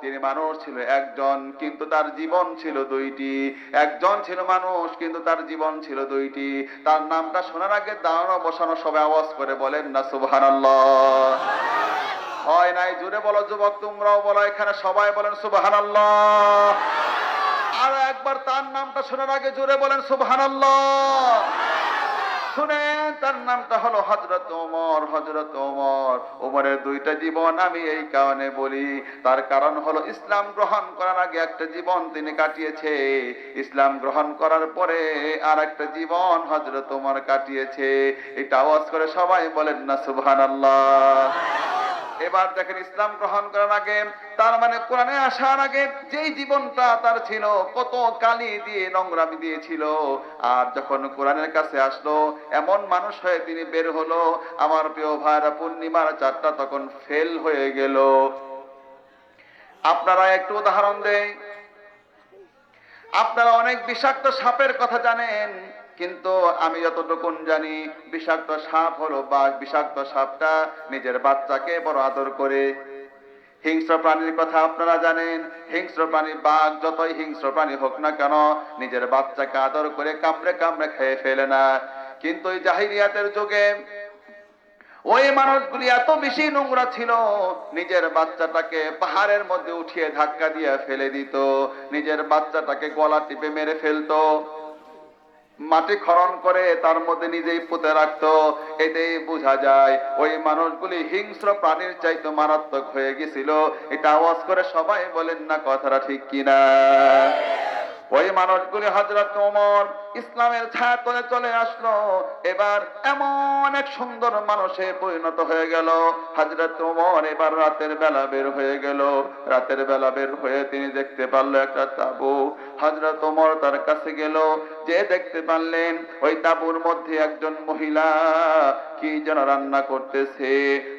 তিনি মানুষ ছিল একজন, কিন্তু তার জীবন ছিল দুইটি। একজন ছিল মানুষ, কিন্তু তার জীবন ছিল দুইটি। তার নামটা শোনার আগে দাঁড়ানো বসানো সবাই আওয়াজ করে বলেন না, সুবহানাল্লাহ। হয় নাই? জুড়ে বলো যুবক, তোমরাও বলো, এখানে সবাই বলেন সুবহানাল্লাহ। আর একবার তার নামটা শোনার আগে জুড়ে বলেন সুবহানাল্লাহ। শুনেন। তার নামটা হলো হজরত ওমর হজরত ওমর। ওমরের দুইটা জীবন আমি এই কারণে বলি। তার কারণ হলো ইসলাম গ্রহণ করার আগে একটা জীবন তিনি কাটিয়েছে। ইসলাম গ্রহণ করার পরে আর একটা জীবন হজরত ওমর কাটিয়েছে। এটা আওয়াজ করে সবাই বলেন না, সুবহানাল্লাহ। এবার দেখেন ইসলাম গ্রহণ করার আগে, তার মানে কোরআনে আসার আগে যেই জীবনটা তার ছিল, কত কালি দিয়ে নোংরামি দিয়েছিল। আর যখন কোরআনের কাছে আসলো, এমন মানুষ হয়ে তিনি বের হলো, আমার প্রিয় ভাইরা, পূর্ণিমার চারটা তখন ফেল হয়ে গেল। আপনারা একটু উদাহরণ দেই। আপনারা অনেক বিষাক্ত সাপের কথা জানেন কিন্তু আমি যতটুকুন জানি, বিষাক্ত সাপ হলো বা বিষাক্ত সাপটা নিজের বাচ্চাকে বড় আদর করে। হিংস্র প্রাণীর কথা আপনারা জানেন, হিংস্র প্রাণী বাঘ যতই হিংস্র প্রাণী হোক না কেন, নিজের বাচ্চাকে আদর করে কামড়ে কামড়ে খেয়ে ফেলে না। কিন্তু এই জাহিরিয়াতের যুগে ওই মানুষগুলি এত বেশি নোংরা ছিল, নিজের বাচ্চাটাকে পাহাড়ের মধ্যে উঠিয়ে ধাক্কা দিয়ে ফেলে দিত, নিজের বাচ্চাটাকে গলা টিপে মেরে ফেলতো। মাটি খরণ করে তার মধ্যে নিজেই পুঁতে রাখতো, এতেই বোঝা যায় ওই মানুষগুলি হিংস্র প্রাণীর চাইতো মারাত্মক হয়ে গেছিল। এটা আওয়াজ করে সবাই বলেন, না, কথাটা ঠিক কিনা? ওই মানুষগুলি হজরত ওমর ইসলামের ছায়া তলে চলে আসলো। এবার এমন এক সুন্দর মানুষে পরিণত হয়ে গেল। হজরত ওমর এবার রাতের বেলা বের হয়ে গেল। রাতের বেলা বের হয়ে তিনি দেখতে পারল একটা তাবু। হজরত ওমর তার কাছে গেল। যে দেখতে পারলেন, ওই তাবুর মধ্যে একজন মহিলা কি যেন রান্না করতেছে।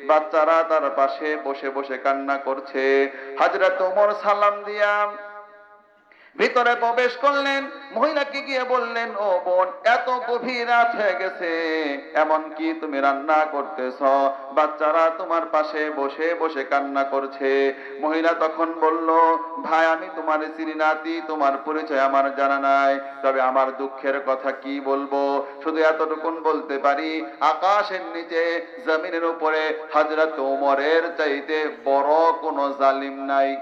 বাচ্চারা তার পাশে বসে বসে কান্না করছে। হজরত ওমর সালাম দিয়া ভিতরে প্রবেশ করলেন, মহিলাকে গিয়ে বললেন, ও বোন, এত গভীর রাত হয়ে গেছে। এমন কি তুমি রান্না করতেছ? বাচ্চারা তোমার পাশে বসে বসে কান্না করছে। মহিলা তখন বলল, ভাই, আমি তোমার চিনি নাতি তোমার পরিচয় আমার জানা নাই। তবে আমার দুঃখের কথা কি বলব? শুধু এতটুকুন বলতে পারি, আকাশের নিচে, জমিনের উপরে হাজরত ওমরের চাইতে বড় কোনো জালিম নাই।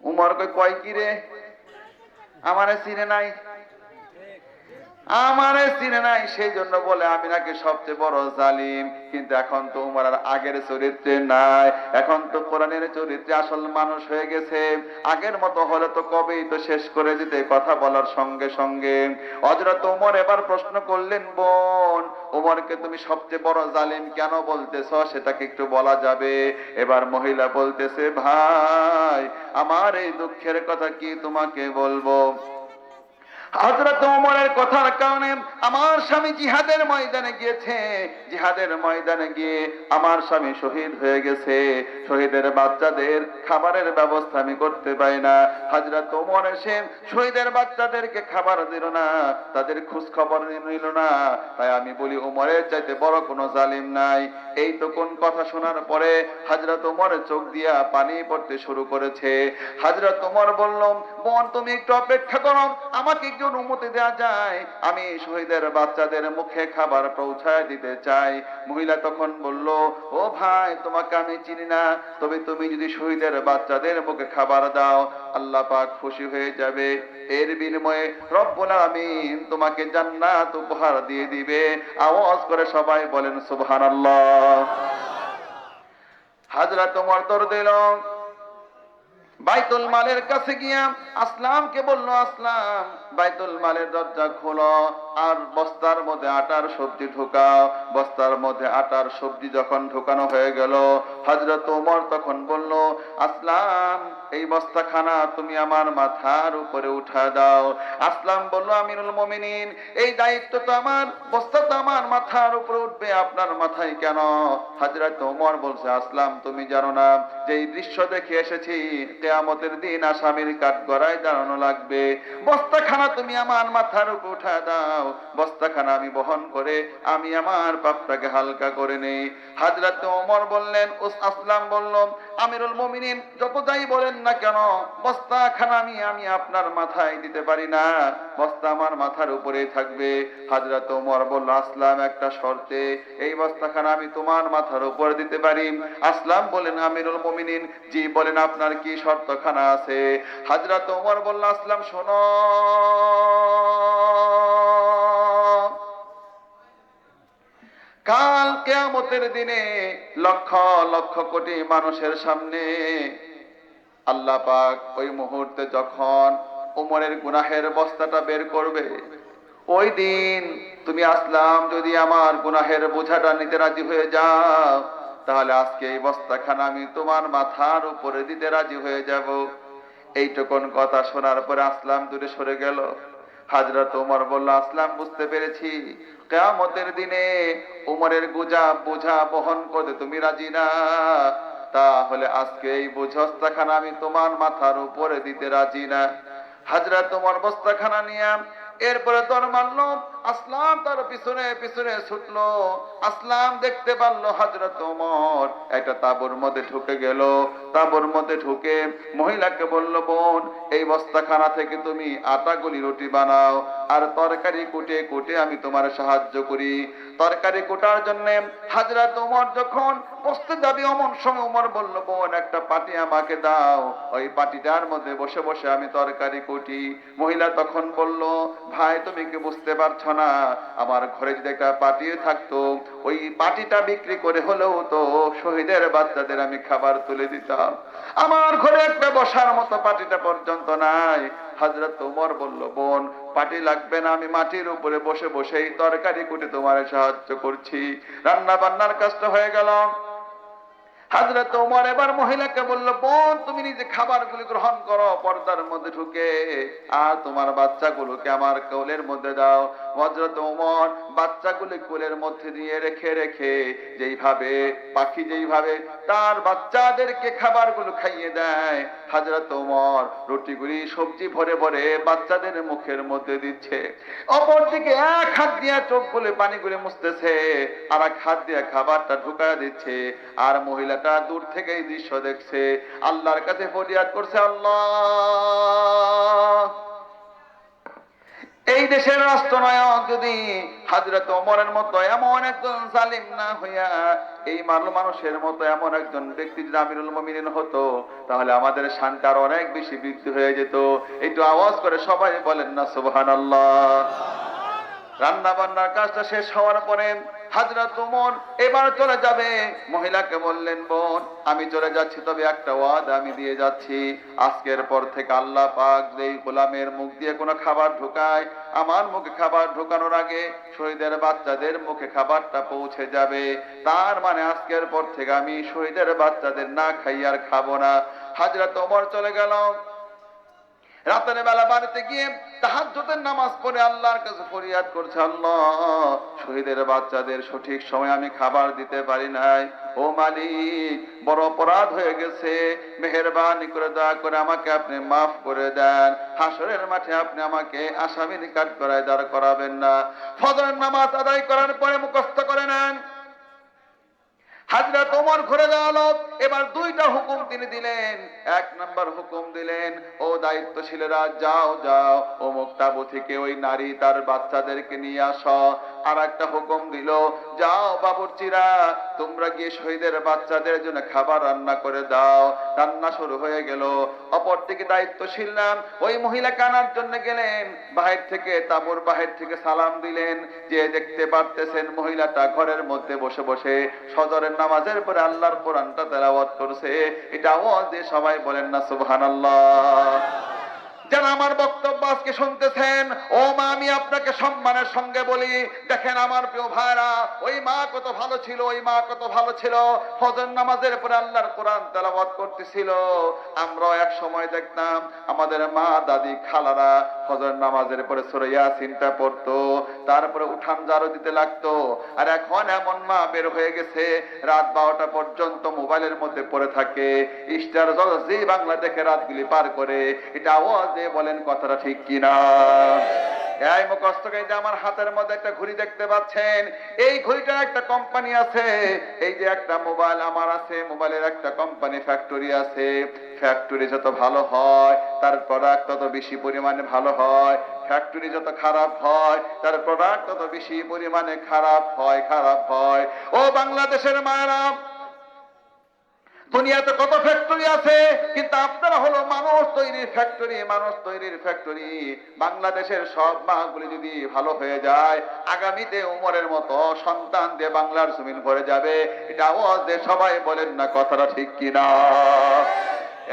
উমর কয় কি রে? আমারে চিনে নাই। আমারে চিনে নাই সেই জন্য বলে আমি নাকি সবচেয়ে বড় জালিম। কিন্তু এখন তো উমর আর আগের চরিত্রে নাই। এখন তো কোরআনের চরিত্রে আসল মানুষ হয়ে গেছে। আগের মতো হলে তো কবেই তো শেষ করে দিতে কথা বলার সঙ্গে সঙ্গে। হযরত উমর এবার প্রশ্ন করলেন, বোন, উমরকে তুমি সবচেয়ে বড় জালিম কেন বলতেছ? সেটাকে একটু বলা যাবে। এবার মহিলা বলতেছে, ভাই, আমার এই দুঃখের কথা কি তোমাকে বলব? বাচ্চাদের খাবারের ব্যবস্থা আমি করতে না। এসে শহীদের বাচ্চাদেরকে খাবার দিল না, তাদের খোঁজ খবর নিল না। তাই আমি বলি ওমরের চাইতে বড় কোনো জালিম নাই। এই তো কোন কথা শোনার পরে হযরত ওমরের চোখ দিয়া পানি পড়তে শুরু করেছে। হযরত ওমর বলল বোন তুমি একটু অপেক্ষা করো, আমাকে একটু অনুমতি দেওয়া যায়। আমি শহীদের বাচ্চাদের মুখে খাবার পৌঁছায় দিতে চাই। মহিলা তখন বলল, ও ভাই, তোমাকে আমি চিনি না। তবে তুমি যদি শহীদের বাচ্চাদের মুখে খাবার দাও, আল্লাহ পাক খুশি হয়ে যাবে। এর বিনিময়ে রব্বুল আমিন তোমাকে জান্নাত উপহার দিয়ে দিবে। আওয়াজ করে সবাই বলেন, সুবহানাল্লাহ। হাজরা তোমার তোর দিল। বাইতুল মালের কাছে গিয়া আসলাম কে বলল আসলাম। বাইতুল মালের দরজা খোলো, আর বস্তার মধ্যে আটার সবজি ঢুকাও। বস্তার মধ্যে আটার সবজি যখন ঢুকানো হয়ে গেল হজরত ওমর তখন বলল, আসলাম, এই বস্তাখানা তুমি আমার মাথার উপরে উঠা দাও। আসলাম বলল আমিনুল মমিনিন, এই দায়িত্ব তো আমার, বস্তা তো আমার মাথার উপরে উঠবে, আপনার মাথায় কেন? হাজরত ওমর বলছে, আসলাম, তুমি জানো না যে এই দৃশ্য দেখে এসেছি, কেয়ামতের দিন আসামির কাঠ গড়ায় দাঁড়ানো লাগবে। বস্তাখানা তুমি আমার মাথার উপর উঠা দাও। বস্তাখানা আমি বহন করে আমি আমার পাপটাকে হালকা করে নেই। হাজরত ওমর বললেন ওস আসলাম বলল, আমিরুল মমিনিন, যত যাই বলেন না কেন, বস্তাখানা আমি আমি আপনার মাথায় দিতে পারি না। বস্তা আমার মাথার উপরে থাকবে। হাজরত ওমর বলল, আসলাম একটা শর্তে, এই বস্তাখানা আমি তোমার মাথার উপরে দিতে পারি। আসলাম বলেন, আমিরুল মমিনিন, জি বলেন আপনার কি শর্তখানা আছে? হাজরত ওমর বলল, আসলাম, শোনো। কাল কেয়ামতের দিনে লক্ষ লক্ষ কোটি মানুষের সামনে আল্লাহ পাক ওই মুহূর্তে যখন উমরের গুনাহের বস্তাটা বের করবে, ওই দিন তুমি আসলাম, যদি আমার গুনাহের বোঝাটা নিতে রাজি হয়ে যাও, তাহলে আজকে এই বস্তাখানা আমি তোমার মাথার উপরে দিতে রাজি হয়ে যাব। এইটুকুন কথা শোনার পরে আসলাম দূরে সরে গেল। হাজরত উমর বলল, আসলাম, বুঝতে পেরেছি। কেয়ামতের দিনে উমরের গুজা বোঝা বহন করতে তুমি রাজি না। তাহলে আজকে এই বোঝস্তাখানা আমি তোমার মাথার উপরে দিতে রাজি না। হাজরা তোমার বস্তাখানা নিয়ে এরপরে তোর মারলো আসলাম তার পিছনে পিছনে ছুটলো। আসলাম দেখতে পারল হাজরত ওমর। একটা তাবুর মধ্যে ঢুকে গেল। তাবুর মধ্যে ঢুকে মহিলাকে বলল, বোন, এই বস্তাখানা থেকে তুমি আটা গুলি রুটি বানাও আর তরকারি কুটে কুটে আমি তোমার সাহায্য করি। তরকারি কোটার জন্য হাজরত ওমর যখন বসতে যাবি, অমন সময় ওমর বলল, বোন, একটা পাটি আমাকে দাও। ওই পাটিটার মধ্যে বসে বসে আমি তরকারি কুটি। মহিলা তখন বলল, ভাই, তুমি কি বুঝতে পারছ না আমার ঘরে যদি একটা পাটি থাকতো, ওই পাটিটা বিক্রি করে হলেও তো শহীদের বাচ্চাদের আমি খাবার তুলে দিতাম। আমার ঘরে একটা বসার মতো পাটিটা পর্যন্ত নাই। হাজরত ওমর বলল, বোন পাটি লাগবে না, আমি মাটির উপরে বসে বসেই তরকারি কুটে তোমার সাহায্য করছি। রান্না বান্নার কাজটা হয়ে গেল। হাজরত ওমর এবার মহিলাকে বলল, বোন, তুমি নিজে খাবারগুলি গ্রহণ করো, পর্দার মধ্যে ঢুকে। আর তোমার বাচ্চাগুলোকে আমার কোলের মধ্যে দাও। হজরত ওমর বাচ্চাগুলি কোলের মধ্যে দিয়ে রেখে রেখে যেইভাবে, পাখি যেইভাবে তার বাচ্চাদেরকে খাবারগুলো খাইয়ে দেয় হাজরত ওমর রুটিগুলি সবজি ভরে ভরে বাচ্চাদের মুখের মধ্যে দিচ্ছে। অপরদিকে এক হাত দিয়ে চোখগুলো পানিগুলি মুছতেছে আর এক হাত দিয়ে খাবারটা ঢুকায় দিচ্ছে। আর মহিলাটা দূর থেকে এই দৃশ্য দেখছে। আল্লাহর কাছে ফরিয়াদ করছে আল্লাহ। এই দেশের রাষ্ট্রনায়ক যদি হাজরত ওমরের মতো এমন একজন জালিম না হইয়া এই মানুষ মানুষের মতো এমন একজন ব্যক্তি যদি আমিরুল মমিনিন হতো, তাহলে আমাদের শান্তি আরও অনেক বেশি বৃদ্ধি হয়ে যেত। একটু আওয়াজ করে সবাই বলেন না, সুবহানাল্লাহ। রান্না বান্নার কাজটা শেষ হওয়ার পরে হাজরত উমর, এবার চলে যাবে। মহিলাকে বললেন, বোন, আমি চলে যাচ্ছি, তবে একটা ওয়াদ আমি দিয়ে যাচ্ছি। আজকের পর থেকে আল্লাহ পাক যেই গোলামের মুখ দিয়ে কোনো খাবার ঢুকায়, আমার মুখে খাবার ঢুকানোর আগে শহীদের বাচ্চাদের মুখে খাবারটা পৌঁছে যাবে। তার মানে আজকের পর থেকে আমি শহীদের বাচ্চাদের না খাই আর খাব না। হাজরত ওমর চলে গেল। রাতের বেলা বাড়িতে গিয়ে তাহাজ্জুদের নামাজ পড়ে আল্লাহর কাছে ফরিয়াদ করছে, আল্লাহ, শহীদের বাচ্চাদের সঠিক সময় আমি খাবার দিতে পারি নাই। ও মালিক, বড় অপরাধ হয়ে গেছে। মেহেরবানি করে দয়া করে আমাকে আপনি মাফ করে দেন। হাসরের মাঠে আপনি আমাকে আসামি কাঠ করায় দাঁড় করাবেন না। ফজরের নামাজ আদায় করার পরে মুখস্থ করে নেন। হাজরা তোমার ঘুরে দাঁড়াল। এবার দুইটা হুকুম তিনি দিলেন। এক নাম্বার হুকুম দিলেন, ও দায়িত্বশীলেরা, যাও যাও। ও তাবু থেকে ওই নারী তার বাচ্চাদেরকে নিয়ে আসো। আর একটা হুকুম দিল, যাও বাবুর্চিরা, তোমরা গিয়ে শহীদের বাচ্চাদের জন্য খাবার রান্না করে দাও। রান্না শুরু হয়ে গেল। অপরদিকে দায়িত্বশীল নাম ওই মহিলা কানার জন্য গেলেন। বাহির থেকে তাবুর বাহির থেকে সালাম দিলেন। যে দেখতে পারতেছেন মহিলাটা ঘরের মধ্যে বসে বসে সজরের নামাজের পরে আল্লাহর কোরআনটা তেলাওয়াত করছে। এটা আওয়াজ দিয়ে সবাই বলেন না, সুবহানাল্লাহ। যারা আমার বক্তব্য আজকে শুনতেছেন, ও মা, আমি আপনাকে সম্মানের সঙ্গে বলি, দেখেন আমার প্রিয় ভাইরা, ওই মা কত ভালো ছিল, ওই মা কত ভালো ছিল। ফজর নামাজের পরে আল্লাহর কোরআন তেলাবাদ করতেছিল। আমরা এক সময় দেখতাম, আমাদের মা, দাদি, খালারা ফজর নামাজের পরে সুরাইয়া সিনটা পড়তো, তারপরে উঠান জারো দিতে লাগতো। আর এখন এমন মা বের হয়ে গেছে, রাত বারোটা পর্যন্ত মোবাইলের মধ্যে পড়ে থাকে। স্টার জলস যে বাংলা দেখে রাতগুলি পার করে। এটা আওয়াজে বলেন কথাটা ঠিক কিনা? এই আমার হাতের মধ্যে একটা দেখতে পাচ্ছেন। এই একটা কোম্পানি আছে। এই যে একটা মোবাইল আমার আছে মোবাইলের একটা কোম্পানি ফ্যাক্টরি আছে। ফ্যাক্টরি যত ভালো হয়, তার প্রোডাক্ট তত বেশি পরিমাণে ভালো হয়। ফ্যাক্টরি যত খারাপ হয়, তার প্রোডাক্ট তত বেশি পরিমাণে খারাপ হয় খারাপ হয়। ও বাংলাদেশের মায়েরা দুনিয়াতে কত ফ্যাক্টরি আছে, কিন্তু আপনারা হলো মানুষ তৈরির ফ্যাক্টরি মানুষ তৈরির ফ্যাক্টরি বাংলাদেশের সব মাগুলি যদি ভালো হয়ে যায়, আগামীতে উমরের মতো সন্তান দিয়ে বাংলার জমিন ভরে যাবে। এটা আওয়াজ দিয়ে সবাই বলেন না, কথাটা ঠিক কিনা?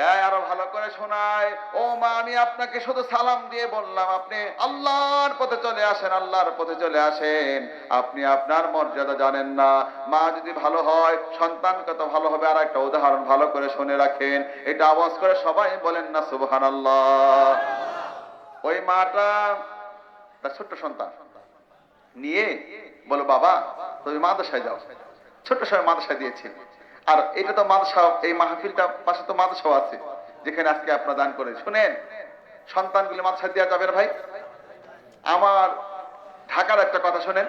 আরও ভালো করে শোনায়। ও মা, আমি আপনাকে শুধু সালাম দিয়ে বললাম, আপনি আল্লাহর পথে চলে আসেন, আল্লাহর পথে চলে আসেন। আপনি আপনার মর্যাদা জানেন না। মা যদি ভালো হয় সন্তান কত ভালো হবে। আর একটা উদাহরণ ভালো করে শুনে রাখেন। এটা আওয়াজ করে সবাই বলেন না সুবহান আল্লাহ ওই মাটা তার ছোট্ট সন্তান। নিয়ে বলো বাবা, তুমি মাদ্রাসায় যাও। ছোট্ট সময় মাদ্রাসায় দিয়েছি আর এটা তো মাদ্রাসা এই মাহফিলটা পাশে তো মাদ্রাসাও আছে, যেখানে আজকে আপনারা দান করে শুনেন, সন্তানগুলি মাদ্রাসায় দেওয়া যাবে না ভাই? আমার ঢাকার একটা কথা শোনেন,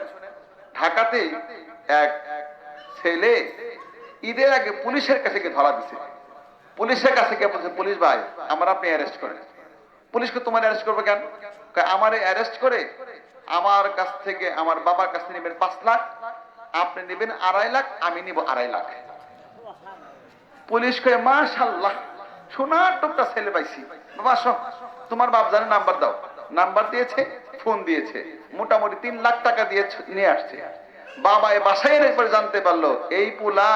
ঢাকাতে এক ছেলে ঈদের আগে পুলিশের কাছে গিয়ে ধরা দিছে। পুলিশের কাছে গিয়ে বলছে, পুলিশ ভাই, আমার আপনি অ্যারেস্ট করেন। পুলিশকে তোমার অ্যারেস্ট করবে কেন? আমারে অ্যারেস্ট করে আমার কাছ থেকে, আমার বাবার কাছ থেকে নেবেন পাঁচ লাখ, আপনি নেবেন আড়াই লাখ, আমি নিব আড়াই লাখ। পুলিশ কয়ে মাশাল্লাহ সোনার টুকটা ছেলে পাইছি। বাবা তোমার বাপ জানে নাম্বার দাও। নাম্বার দিয়েছে, ফোন দিয়েছে। মোটামুটি তিন লাখ টাকা দিয়ে নিয়ে আসছে। বাবা এ বাসায় এনে পরে জানতে পারল, এই পুলা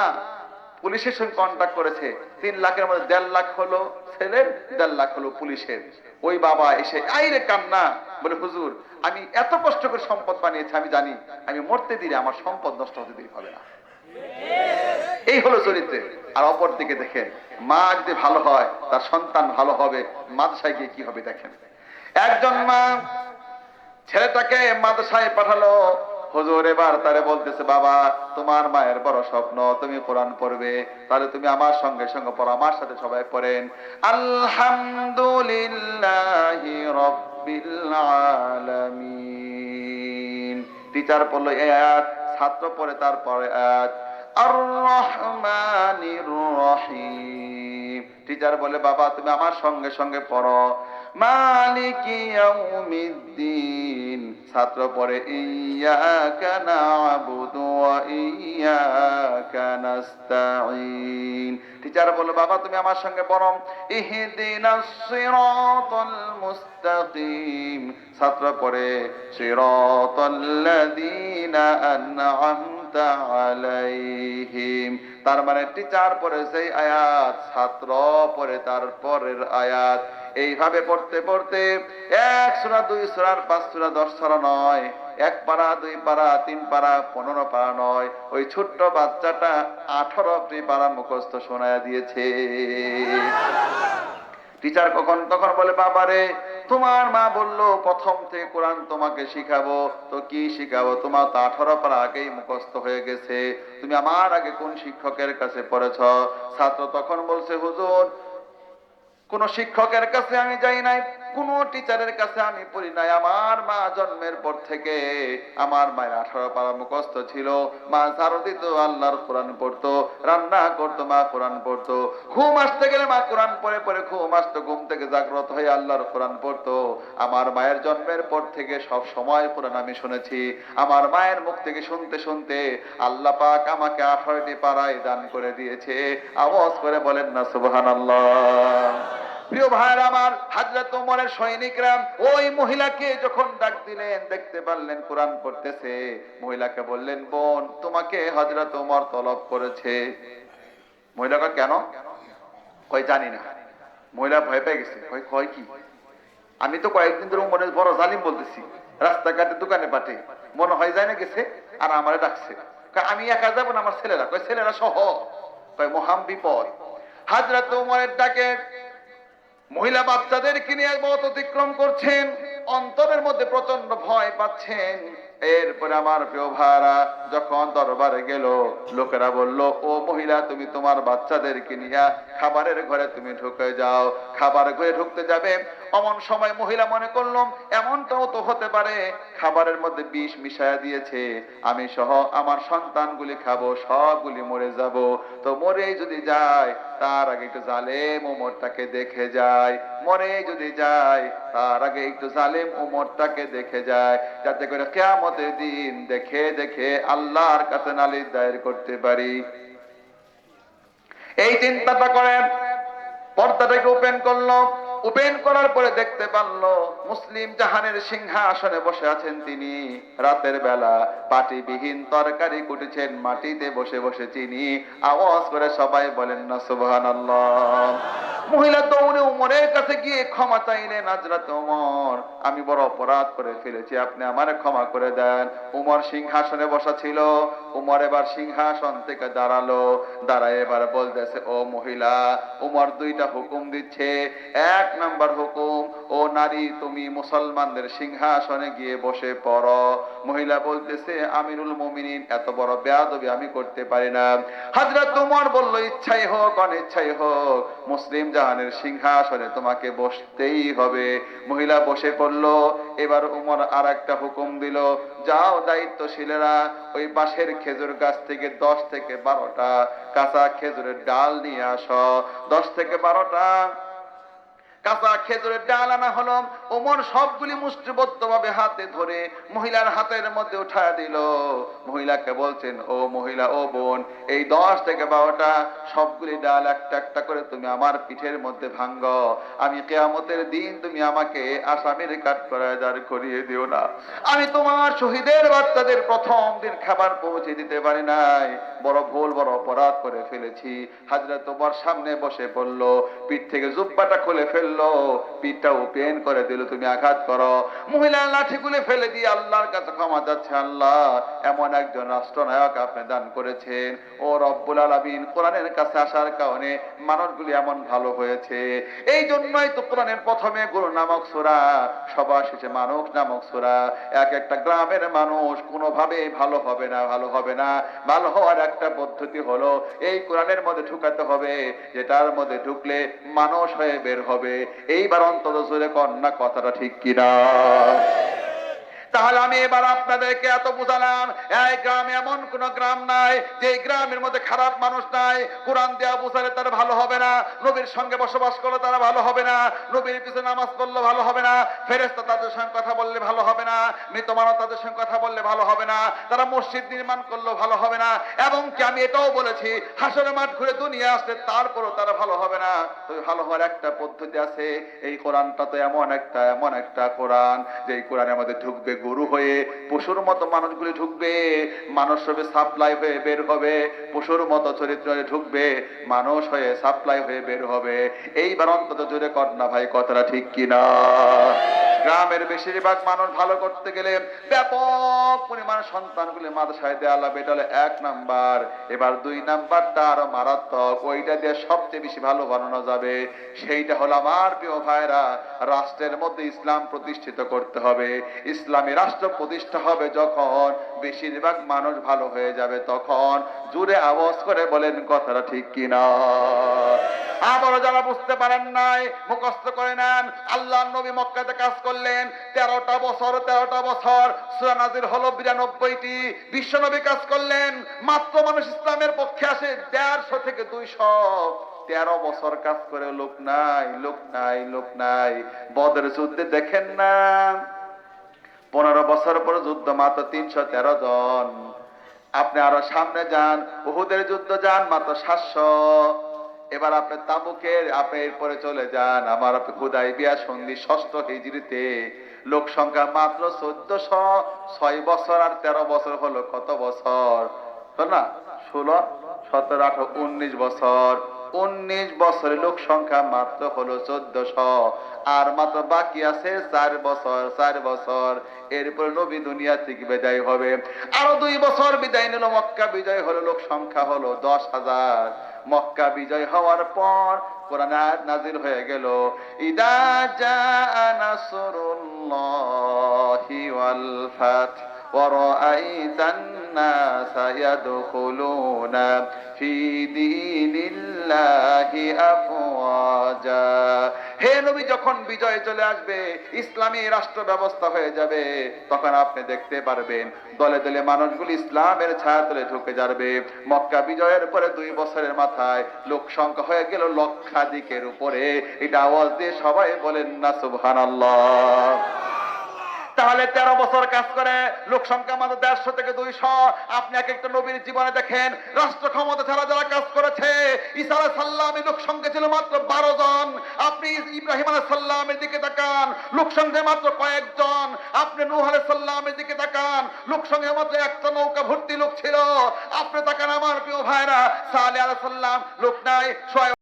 পুলিশের সঙ্গে কন্ট্যাক্ট করেছে। তিন লাখের মধ্যে দেড় লাখ হলো ছেলের, দেড় লাখ হলো পুলিশের। ওই বাবা এসে আইরে কান্না! বলে, হুজুর, আমি এত কষ্ট করে সম্পদ বানিয়েছি, আমি জানি, আমি মরতে দিলে আমার সম্পদ নষ্ট হতে দিলে হবে না। এই হলো চরিত্রে। আর অপর দিকে দেখেন, মা যদি ভালো হয়, তার সন্তান ভালো হবে, মাদ্রাসায় গিয়ে কি হবে দেখেন। একজন মা ছেলেটাকে মাদ্রাসায় পাঠালো, হুজুর এবার তারে বলতেছে, বাবা, তোমার মায়ের বড় স্বপ্ন, তুমি কোরআন পড়বে, তাহলে তুমি আমার সঙ্গে সঙ্গে পড়ো, আমার সাথে সবাই পড়েন। আলহামদুলিল্লাহি টিচার পড়ল এই ছাত্র পড়ে তারপরে আয়াত। টিচার বলে বাবা তুমি আমার সঙ্গে সঙ্গে পড়ো। ছাত্র পড়ে ইয়াকা নাবুদু ওয়া টিচার বলে বাবা, তুমি আমার সঙ্গে পড়ো। ইহদিনাস মুস্তাকিম। ছাত্র আন'আমতা আলাইহিম। তার মানে টিচার পড়ে সেই আয়াত, ছাত্র পড়ে তার পরের আয়াত। এইভাবে পড়তে পড়তে এক সুরা, দুই সুরার পাঁচ সুরা, দশ সুরা নয়। এক পারা, দুই পারা, তিন পারা, পনেরো পারা নয়। ওই ছোট্ট বাচ্চাটা আঠারোটি পারা মুখস্থ শোনায় দিয়েছে। টিচার কখন তখন বলে, বাবারে, তোমার মা বলল, প্রথম থেকে কোরআন তোমাকে শিখাবো। তো কি শিখাবো? তোমার তো আঠারো পারা আগেই মুখস্থ হয়ে গেছে। তুমি আমার আগে কোন শিক্ষকের কাছে পড়েছ? ছাত্র তখন বলছে, হুজুর কোন শিক্ষকের কাছে আমি যাই নাই। কোন টিচারের কাছে আমি পড়ি নাই। আমার মা জন্মের পর থেকে আমার মায়ের আঠারো পারা মুখস্থ ছিল। মা ঝাড়ু দিত, আল্লাহর কোরআন পড়তো, রান্না করতো, মা কোরআন পড়তো। ঘুম আসতে গেলে মা কোরআন পড়ে পড়ে ঘুম আসতো, ঘুম থেকে জাগ্রত হয়ে আল্লাহর কোরআন পড়তো। আমার মায়ের জন্মের পর থেকে সব সময় কোরআন আমি শুনেছি। আমার মায়ের মুখ থেকে শুনতে শুনতে আল্লাহ পাক আমাকে আঠারোটি পাড়ায় দান করে দিয়েছে। আওয়াজ করে বলেন না সুবহান প্রিয় ভাইয়ের, আমার হাজরত ওমরের সৈনিকরা ওই মহিলাকে যখন ডাক দিলেন, দেখতে পারলেন কোরআন পড়তেছে। মহিলাকে বললেন, বোন, তোমাকে হজরত ওমর তলব করেছে। মহিলাকে কেন? কই জানি না। মহিলা ভয় পেয়ে গেছে। কই কয় কি? আমি তো কয়েকদিন ধরে মনে বড় জালিম বলতেছি, রাস্তাঘাটে দোকানে পাঠে। মনে হয় যায় না গেছে, আর আমারে ডাকছে। আমি একা যাব না আমার ছেলেরা? কয়, ছেলেরা সহ। কয় মহাম বিপদ। হাজরাত উমরের ডাকে মহিলা বাচ্চাদেরকে নিয়ে পথ অতিক্রম করছেন? অন্তরের মধ্যে প্রচণ্ড ভয় পাচ্ছেন। এরপরে আমার প্রিয় যখন দরবারে গেল, লোকেরা বলল, ও মহিলা, তুমি তোমার বাচ্চাদেরকে নিয়ে খাবারের ঘরে তুমি ঢুকে যাও। খাবার ঘরে ঢুকতে যাবে। অমন সময় মহিলা মনে করলাম, এমনটাও তো হতে পারে। খাবারের মধ্যে বিষ মিশায়া দিয়েছে। আমি সহ আমার সন্তানগুলি খাব, সবগুলি মরে যাব। তো মরেই যদি যায়, তার আগে একটু জালেম ওমরটাকে দেখে যায়। মরে যদি যায়, তার আগে একটু জালেম ওমরটাকে দেখে যায়। যাতে করে কেয়ামতের দিন দেখে দেখে আল্লাহর কাছে নালিশ দায়ের করতে পারি। এই চিন্তাটা করেন পর্দাটাকে ওপেন করল ওপেন করার পরে দেখতে পারল মুসলিম জাহানের সিংহাসনে বসে আছেন তিনি। রাতের বেলা পাটিবিহীন তরকারি কুটেছেন, মাটিতে বসে বসে তিনি আওয়াজ করে সবাই বলেন, না সুবহান মহিলা দৌড়ে উমরের কাছে গিয়ে ক্ষমা চাইলেন আজরাত উমর। আমি বড় অপরাধ করে ফেলেছি, আপনি আমারে ক্ষমা করে দেন। উমর সিংহাসনে বসা ছিল। উমর এবার সিংহাসন থেকে দাঁড়াল। দাঁড়ায় এবার বলতেছে, ও মহিলা, উমর দুইটা হুকুম দিচ্ছে। এক নাম্বার হুকুম, ও নারী, তুমি মুসলমানদের সিংহাসনে গিয়ে বসে পড়ো। মহিলা বলতেছে, আমিরুল মুমিনিন, এত বড় বেয়াদবি আমি করতে পারি না। হাজরত উমর বলল, ইচ্ছাই হোক, অনিচ্ছাই হোক। মুসলিম জাহানের সিংহাসনে তোমাকে বসতেই হবে। মহিলা বসে পড়ল, এবার উমর আর একটা হুকুম দিল, যাও দায়িত্বশীলেরা, ওই বাঁশের খেজুর গাছ থেকে দশ থেকে বারোটা কাঁচা খেজুরের ডাল নিয়ে আস। দশ থেকে বারোটা কাঁচা খেজুরের ডাল আনা হলো। ওমর সবগুলি মুষ্টিবদ্ধ ভাবে হাতে ধরে মহিলার হাতের মধ্যে উঠা দিল। মহিলাকে বলছেন, ও মহিলা, ও বোন, এই দশ থেকে বারোটা সবগুলি ডাল একটা একটা করে তুমি আমার পিঠের মধ্যে ভাঙ্গ। আমি কেয়ামতের দিন তুমি আমাকে আসামির কাঠ দাঁড় করিয়ে দিও না। আমি তোমার শহীদের বাচ্চাদের প্রথম দিন খাবার পৌঁছে দিতে পারি নাই। বড় ভুল, বড় অপরাধ করে ফেলেছি। হাজরা তোমার সামনে বসে পড়ল পিঠ থেকে জুব্বাটা খুলে ফেলল পিঠটা ওপেন করে দিল, তুমি আঘাত করো। মহিলা লাঠি খুলে ফেলে দিয়ে আল্লাহর কাছে ক্ষমা যাচ্ছে আল্লাহ। এমন একজন রাষ্ট্রনায়ক আপনি দান করেছেন। ও রব্বুল আলামিন কোরআনের কাছে আসার কারণে মানুষগুলি এমন ভালো হয়েছে। এই জন্যই তো কোরআনের প্রথমে গুরু নামক সুরা, সবার শেষে মানুষ নামক সুরা। এক একটা গ্রামের মানুষ কোনোভাবে ভালো হবে না, ভালো হবে না। ভালো হওয়ার একটা পদ্ধতি হলো, এই কোরআনের মধ্যে ঢুকাতে হবে। যেটার মধ্যে ঢুকলে মানুষ হয়ে বের হবে। এইবার অন্তত জোরে কন্যা কথাটা ঠিক কিনা? তাহলে আমি এবার আপনাদেরকে এত বুঝালাম, এই গ্রামে এমন কোন গ্রাম নাই, যে গ্রামের মধ্যে খারাপ মানুষ নাই। কোরআন দেওয়া বুঝালে তারা ভালো হবে না, নবীর সঙ্গে বসবাস করলে তারা ভালো হবে না, নবীর পিছনে নামাজ পড়লে ভালো হবে না ফেরেস্তা তাদের সঙ্গে কথা বললে ভালো হবে না মৃত মানব তাদের সঙ্গে কথা বললে ভালো হবে না, তারা মসজিদ নির্মাণ করলেও ভালো হবে না, এবং কি আমি এটাও বলেছি হাসরে মাঠ ঘুরে দুনিয়া আসলে তারপরও তারা ভালো হবে না। তবে ভালো হওয়ার একটা পদ্ধতি আছে, এই কোরআনটা তো এমন একটা এমন একটা কোরআন যে এই কোরআনের মধ্যে ঢুকবে গরু হয়ে পশুর মতো মানুষগুলি ঢুকবে, মানুষ হবে সাপ্লাই হয়ে বের হবে, পশুর মতো চরিত্র ঢুকবে, মানুষ হয়ে সাপ্লাই হয়ে বের হবে। এইবার অন্তত জোরে কর না ভাই, কথাটা ঠিক কিনা? গ্রামের বেশিরভাগ মানুষ ভালো করতে গেলে ব্যাপক পরিমাণ সন্তানগুলি মাদ্রাসায় দেওয়া লাগবে। এটা হলো এক নাম্বার। এবার দুই নাম্বারটা আরও মারাত্মক। ওইটা দিয়ে সবচেয়ে বেশি ভালো বানানো যাবে। সেইটা হলো আমার প্রিয় ভাইরা রাষ্ট্রের মধ্যে ইসলাম প্রতিষ্ঠিত করতে হবে। ইসলামী রাষ্ট্র প্রতিষ্ঠা হবে যখন বেশিরভাগ মানুষ ভালো হয়ে যাবে তখন। জুড়ে আওয়াজ করে বলেন, কথাটা ঠিক কিনা? আবারও যারা বুঝতে পারেন নাই, মুখস্থ করে নেন। আল্লাহ নবী মক্কাতে কাজ করলেন। তেরোটা বছর তেরোটা বছর। সূরা নাজির হলো বিরানব্বইটি। বিশ্ব নবী কাজ করলেন। মাত্র মানুষ ইসলামের পক্ষে আসে দেড়শো থেকে দুইশো। তেরো বছর কাজ করে লোক নাই লোক নাই লোক নাই। বদের যুদ্ধে দেখেন না। পনেরো বছর পর যুদ্ধ মাত্র তিনশো তেরো জন। আপনি আরও সামনে যান, উহুদের যুদ্ধ যান, মাত্র সাতশো। এবার আপনি তাবুকের, আপনি এরপরে চলে যান। আমার আপনি খুদাই বিয়া সন্ধি ষষ্ঠ হিজড়িতে। লোক সংখ্যা মাত্র চোদ্দশো। ছয় বছর আর তেরো বছর হলো কত বছর? না? ষোলো, সতেরো, আঠারো, উনিশ বছর। উনিশ বছরের লোক সংখ্যা মাত্র হলো চোদ্দশ। আর মাত্র বাকি আছে চার বছর চার বছর। এরপর নবী দুনিয়া থেকে বিদায় হবে। আরও দুই বছর বিদায় নিল, মক্কা বিজয় হলো লোক সংখ্যা হলো দশ হাজার। মক্কা বিজয় হওয়ার পর কোরআন নাজির হয়ে গেল, ইদা জা নাসরুল্লাহি ওয়াল ফাত ওয়া রাআইতান নাস ইয়াদখুলুনা في دين الله أفواجا হে নবী যখন বিজয় চলে আসবে ইসলামী রাষ্ট্র ব্যবস্থা হয়ে যাবে তখন আপনি দেখতে পারবেন দলে দলে মানুষগুলো ইসলামের ছায়া তলে ঢুকে যাবে মক্কা বিজয়ের পরে দুই বছরের মাথায় লোক সংখ্যা হয়ে গেল লক্ষাধিকের উপরে এটা আওয়াজ দিয়ে সবাই বলেন না সুবহানাল্লাহ তাহলে তেরো বছর কাজ করে, লোক সংখ্যা মাত্র দেড়শো থেকে দুইশো। আপনি এক একটা নবীর জীবনে দেখেন, রাষ্ট্র ক্ষমতা ছাড়া যারা কাজ করেছে, ঈসা আলাহ লোক সংখ্যা ছিল মাত্র বারো জন। আপনি ইব্রাহিম আলাহ সাল্লামের দিকে তাকান, লোক সংখ্যা মাত্র কয়েকজন। আপনি নূহ আলাহ সাল্লামের দিকে তাকান, লোক সংখ্যা মাত্র একটা নৌকা ভর্তি লোক ছিল। আপনি তাকান আমার প্রিয় ভাইরা সালে আলাহ সাল্লাম লোক নাই